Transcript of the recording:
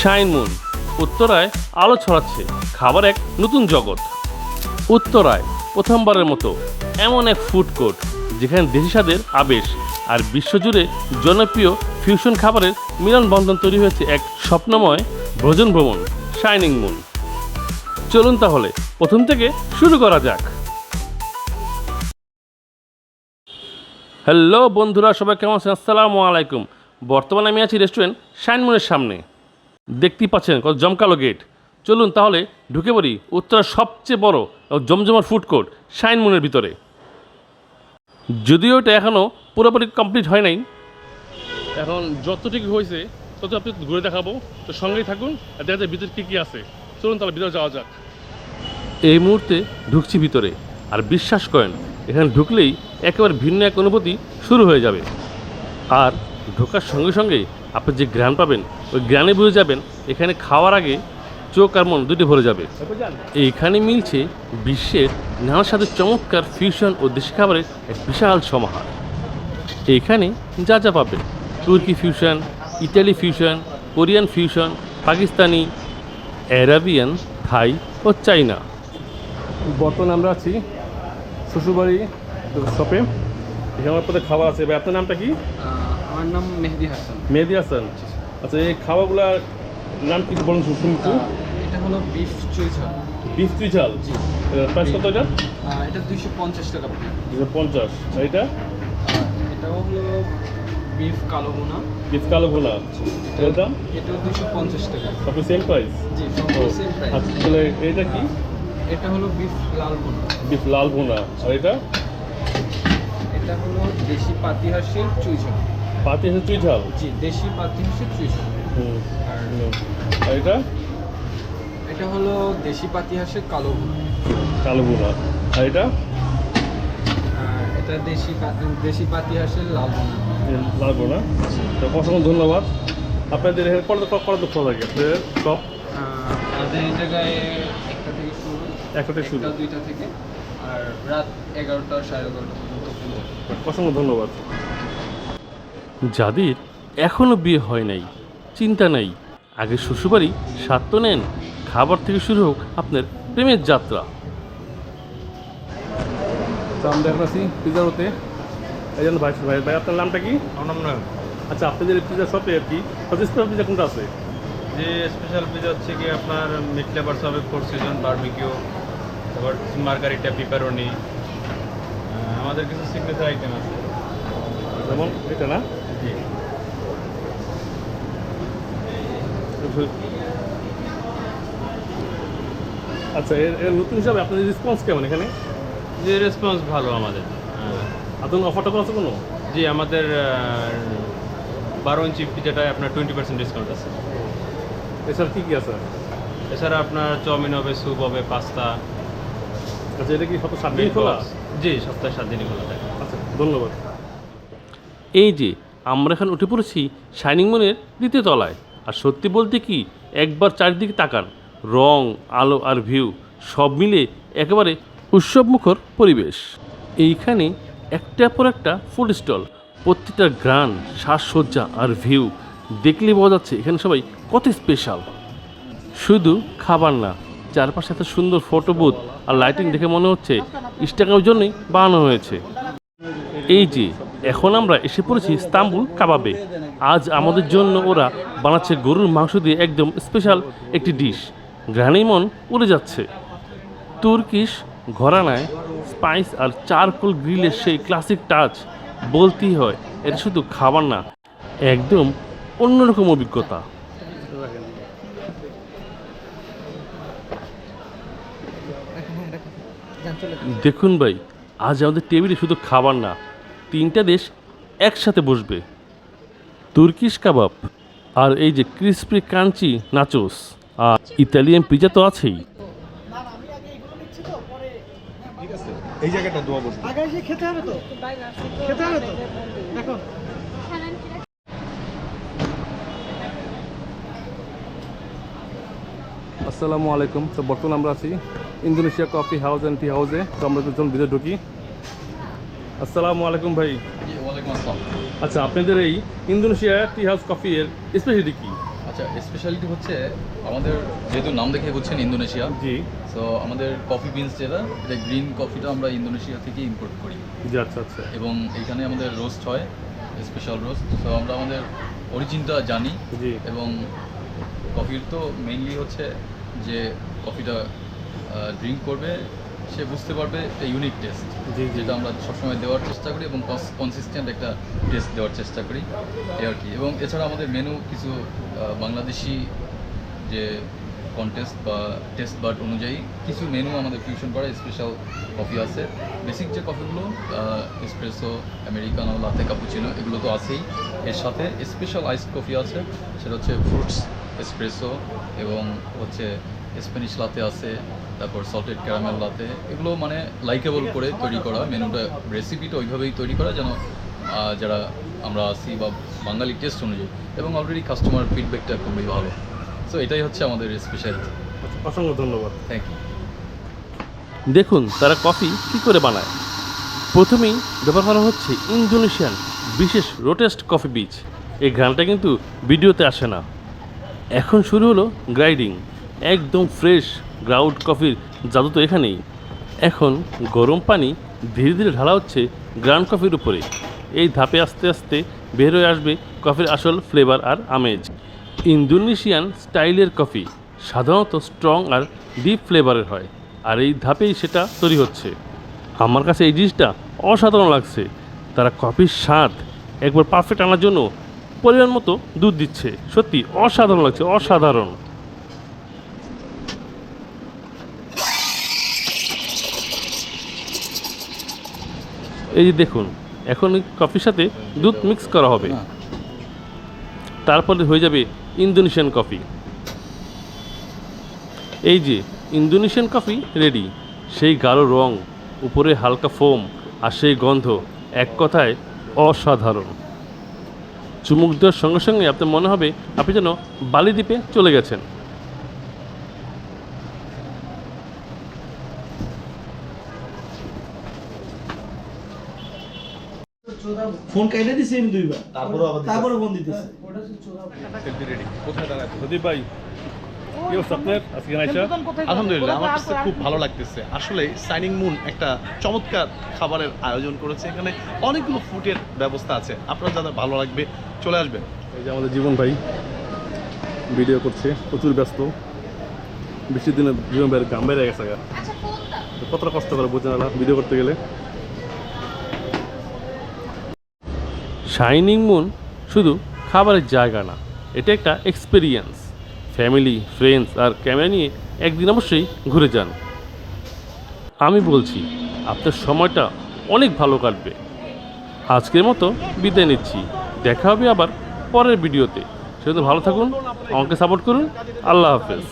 Shine moon. উত্তরায় আলো ছড়াচ্ছে। খাবার এক নতুন জগৎ। উত্তরায় প্রথমবারের মতো এমন এক ফুড কোর্ট যেখানে দেশি স্বাদের আবেশ আর বিশ্বজুড়ে জনপ্রিয় ফিউশন খাবারের মিলন বন্ধন তৈরি হয়েছে এক স্বপ্নময় ভোজন ভ্রমণ শাইনিং মুন চলুন তাহলে, প্রথম থেকে শুরু করা যাক। হ্যালো বন্ধুরা, সবাই কেমন আছেন? আসসালামু আলাইকুম। বর্তমানে আমি আছি রেস্টুরেন্ট শাইনমুনের সামনে। দেখতেই পাচ্ছেন কত জমকালো গেট চলুন তাহলে ঢুকে পড়ি উত্তরার সবচেয়ে বড় জমজমার ফুড কোর্ট শাইনমুনের ভিতরে। যদিও এটা এখনও পুরোপুরি কমপ্লিট হয় নাই, এখন যতটুকু হয়েছে তত আপনি ঘুরে দেখাবো। তো সঙ্গেই থাকুন আর দেখা যায় ভিতরে কী কী আছে। চলুন তাহলে ভিতরে যাওয়া যাক। এই মুহূর্তে ঢুকছি ভিতরে আর বিশ্বাস করেন, এখানে ঢুকলেই একেবারে ভিন্ন এক অনুভূতি শুরু হয়ে যাবে। আর ঢোকার সঙ্গে সঙ্গেই আপনি যে গ্রান পাবেন, ওই গ্রানে বুঝে যাবেন, এখানে খাওয়ার আগে চোখ আর মন দুটি ভরে যাবে। এইখানে মিলছে বিশ্বের নানার সাথে চমৎকার ফিউশন ও দেশি খাবারের এক বিশাল সমাহার। এইখানে যা যা পাবেন, তুর্কি fusion Italy fusion Korean fusion Pakistani, Arabian, Thai ও চাইনা। বর্তমানে আমরা আছি শ্বশুরবাড়ি শপে এখানে পথে খাবার আছে। আপনার নামটা কি? আমার নাম মেহেদি হাসান। মেহেদি হাসান। আচ্ছা এই খাবারগুলার নাম কি বলুন শুনছি আহ, এটা হলো বিফ চুইঝাল বিফ তুই ঝাল? জি। প্রাইস কত এটা? এটা দুইশো পঞ্চাশ টাকা দুশো পঞ্চাশ। এটা? এটাও হলো বিফ কালো ভুনা। বিফ কালো ভোনা। এটার দাম? এটাও দুইশো পঞ্চাশ টাকা। সবই সেম প্রাইস জি সব সেম প্রাইস তাহলে এটা কি? এটা হলো বিফ লাল ভুনা। বিফ লাল ভোনা। আর এটা? এটা হলো দেশি পাতি হাঁসের চুইঝাল পাতি আছে তুই ঝাল? জি দেশি পাতি হাঁসের চুইঝাল হুম আর এটা? এটা হলো দেশি পাতি হাঁসের কালো কালো ভোনা। আর এটা? এটা দেশি দেশি পাতি হাঁসের লাল লাল ভোনা। তো অসংখ্য ধন্যবাদ। আপনাদের এখানে কত কত দুঃখ লাগে আপনাদের আহ, আমাদের এই জায়গায় একটা থেকে শুরু একটা থেকে শুরু। দুইটা থেকে। আর রাত এগারোটা সাড়ে এগারোটা পর্যন্ত। অসংখ্য ধন্যবাদ। যাদের এখনও বিয়ে হয় নাই চিন্তা নাই। আগে শ্বশুরবাড়ি স্বাদ তো নেন খাবার থেকে শুরু হোক আপনার প্রেমের যাত্রা। তো আমরা এখন আছি হতে ভাই ভাই ভাই আপনার নামটা কি? আমার নাম নয়ন আচ্ছা আপনাদের পিজা শপে আর কি স্পেশাল পিজা কোনটা আছে? যে স্পেশাল পিজা হচ্ছে কি আপনার মিট ফ্লেভার্স হবে ফোর সিজন বারবিকিউ তারপর মার্গারিটা পিপারনি আমাদের কিছু সিগনেচার আইটেম আছে। যেমন এটা না? আচ্ছা এর এর নতুন হিসাবে আপনাদের রেসপন্স কেমন এখানে? যে রেসপন্স ভালো আমাদের। আপনার অফারটা আছে কোনো? জি আমাদের বারো ইঞ্চি পিজাটায় আপনার টোয়েন্টি পার্সেন্ট ডিসকাউন্ট আছে। এছাড়া কী কী আছে? এছাড়া আপনার চাউমিন হবে স্যুপ হবে পাস্তা। আচ্ছা এটা কি সব সাত দিন খোলা? জি সপ্তাহে সাত দিনই খোলা থাকে। আচ্ছা ধন্যবাদ। এই যে আমরা এখন উঠে পড়েছি শাইনিং মুনের দ্বিতীয় তলায়। আর সত্যি বলতে কি, একবার চারিদিকে তাকান, রং, আলো আর ভিউ, সব মিলে একেবারে উৎসবমুখর পরিবেশ। এইখানে একটার পর একটা ফুড স্টল, প্রত্যেকটা গ্রান, সাজসজ্জা আর ভিউ দেখলে বোঝা যাচ্ছে এখানে সবাই কত স্পেশাল শুধু খাবার না, চারপাশে এত সুন্দর ফটো বুথ আর লাইটিং দেখে মনে হচ্ছে ইনস্টাগ্রামের জন্যই বানানো হয়েছে। এই যে এখন আমরা এসে পড়েছি ইস্তাম্বুল কাবাবে। আজ আমাদের জন্য ওরা বানাচ্ছে গরুর মাংস দিয়ে একদম স্পেশাল একটি ডিশ। গ্রানেই মন উড়ে যাচ্ছে। তুর্কিশ ঘরানায় স্পাইস আর চারকোল গ্রিলের সেই ক্লাসিক টাচ বলতেই হয়, এটা শুধু খাবার না, একদম অন্যরকম অভিজ্ঞতা। দেখুন ভাই, আজ আমাদের টেবিলে শুধু খাবার না তিনটা দেশ একসাথে বসবে। তুর্কিশ কাবাব আর এই যে ক্রিসপি ক্রাঞ্চি নাচোস আর ইতালিয়ান পিজা তো আছেই। এই জায়গাটা দোয়া বসবে। আগে এসে খেতে হবে তো? খেতে হবে তো? এখন আসসালামু আলাইকুম। তো বর্তমানে আমরা আছি Indonesia coffee house and tea হাউসে। তো আমরা দুজন ভিতরে ঢুকি। আসসালামু আলাইকুম ভাই। আচ্ছা আপনাদের এই ইন্দোনেশিয়া টি হাউস কফি এর স্পেশালিটি কি? আচ্ছা স্পেশালিটি হচ্ছে আমাদের যেহেতু নাম দেখে বুঝছেন ইন্দোনেশিয়া জি। সো আমাদের কফি বিনস যেটা এটা গ্রিন কফিটা আমরা ইন্দোনেশিয়া থেকে ইম্পোর্ট করি। জি আচ্ছা আচ্ছা। এবং এখানে আমাদের রোস্ট হয় স্পেশাল রোস্ট সো আমরা আমাদের অরিজিনটা জানি। জি। এবং কফির তো মেইনলি হচ্ছে যে কফিটা ড্রিঙ্ক করবে সে বুঝতে পারবে একটা ইউনিক টেস্ট। যেটা আমরা সবসময় দেওয়ার চেষ্টা করি এবং কনসিস্টেন্ট একটা টেস্ট দেওয়ার চেষ্টা করি এ আর কি। এবং এছাড়া আমাদের মেনু কিছু বাংলাদেশি যে কন্টেস্ট বা টেস্ট বাট অনুযায়ী কিছু মেনু আমাদের ফিউশন করা স্পেশাল কফি আছে। বেসিক যে কফিগুলো এসপ্রেসো আমেরিকানো লাতে কাপুচিনো এগুলো তো আছেই। এর সাথে স্পেশাল আইস কফি আছে সেটা হচ্ছে ফ্রুটস এসপ্রেসো এবং হচ্ছে স্প্যানিশ লাতে আছে তারপর সল্টেড ক্যারামেল লাতে এগুলো মানে লাইকেবল করে তৈরি করা মেনুটা রেসিপিটা ওইভাবেই তৈরি করা যেন যারা আমরা আসি বা বাঙালি টেস্ট অনুযায়ী এবং অলরেডি কাস্টমার ফিডব্যাকটা খুবই ভালো। সো এটাই হচ্ছে আমাদের স্পেশালিটি আচ্ছা, অসংখ্য ধন্যবাদ। থ্যাংক ইউ দেখুন তারা কফি কী করে বানায়? প্রথমেই ব্যবহার করা হচ্ছে ইন্দোনেশিয়ান বিশেষ রোটেস্ট কফি বীজ। এই গানটা কিন্তু ভিডিওতে আসে না। এখন শুরু হলো গ্রাইডিং একদম ফ্রেশ গ্রাউড কফির জাদু তো এখানেই। এখন গরম পানি ধীরে ধীরে ঢালা হচ্ছে গ্রাউন্ড কফির উপরে। এই ধাপে আস্তে আস্তে বের হয়ে আসবে কফির আসল ফ্লেভার আর আমেজ। ইন্দোনেশিয়ান স্টাইলের কফি সাধারণত স্ট্রং আর ডিপ ফ্লেভারের হয়, আর এই ধাপেই সেটা তৈরি হচ্ছে। আমার কাছে এই জিনিসটা অসাধারণ লাগছে। তারা কফির স্বাদ একবার পারফেক্ট আনার জন্য পরিমাণ মতো দুধ দিচ্ছে। সত্যি অসাধারণ লাগছে, অসাধারণ। এই যে দেখুন এখন কফির সাথে দুধ মিক্স করা হবে। তারপরে হয়ে যাবে ইন্দোনেশিয়ান কফি। এই যে ইন্দোনেশিয়ান কফি রেডি সেই গাঢ় রং উপরে হালকা ফোম আর সেই গন্ধ এক কথায় অসাধারণ। চুমুক দেওয়ার সঙ্গে সঙ্গে আপনার মনে হবে আপনি যেন বালিদ্বীপে চলে গেছেন। ফোন কাইটে দিছে আমি দুইবার। তারপরে আবার তারপরে ফোন দিতেছে। প্রদীপ ভাই আলহামদুলিল্লাহ আমার কাছে খুব ভালো লাগতেছে। আসলে সাইনিং মুন একটা চমৎকার খাবারের আয়োজন করেছে। এখানে অনেকগুলো ফুডের ব্যবস্থা আছে। আপনার যাদের ভালো লাগবে চলে আসবেন। এই যে আমাদের জীবন ভাই ভিডিও করছে প্রচুর ব্যস্ত। বৃষ্টির দিনে জীবন ভাইয়ের গাম বেড়ে গেছে তো কতটা কষ্ট করে বুঝে না ভিডিও করতে গেলে। শাইনিং মুন শুধু খাবারের জায়গা না, এটা একটা এক্সপিরিয়েন্স ফ্যামিলি ফ্রেন্ডস আর ক্যামেরা নিয়ে একদিন অবশ্যই ঘুরে যান। আমি বলছি, আপনার সময়টা অনেক ভালো কাটবে। আজকের মতো বিদায় নিচ্ছি। দেখা হবে আবার পরের ভিডিওতে। সেজন্য ভালো থাকুন, আমাকে সাপোর্ট করুন। আল্লাহ হাফেজ।